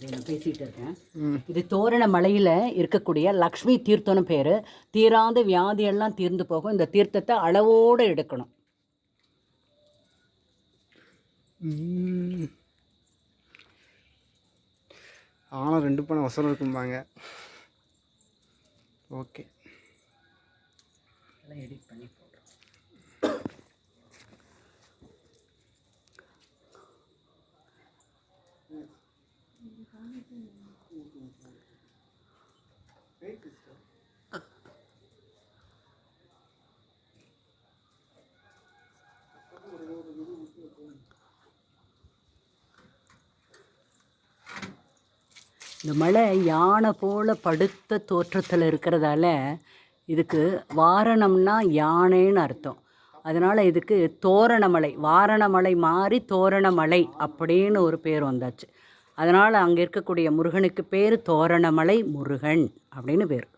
பேசிகிட்டு இருக்கேன். இது தோரண மலையில் இருக்கக்கூடிய லக்ஷ்மி தீர்த்தம்னு பேர். தீராத வியாதியெல்லாம் தீர்ந்து போகும். இந்த தீர்த்தத்தை அளவோடு எடுக்கணும். ம். ஆனா ரெண்டு பணம் வசரம் இருக்கும்பாங்க. ஓகே. எடிட் பண்ணி போடுறோம் இந்த மலை யானை போல படுத்த தோற்றத்தில் இருக்கிறதால இதுக்கு வாரணம்னா யானைன்னு அர்த்தம். அதனால் இதுக்கு தோரணமலை வாரணமலை மாறி தோரணமலை அப்படின்னு ஒரு பேர் வந்தாச்சு. அதனால் அங்கே இருக்கக்கூடிய முருகனுக்கு பேர் தோரணமலை முருகன் அப்படின்னு பேர்.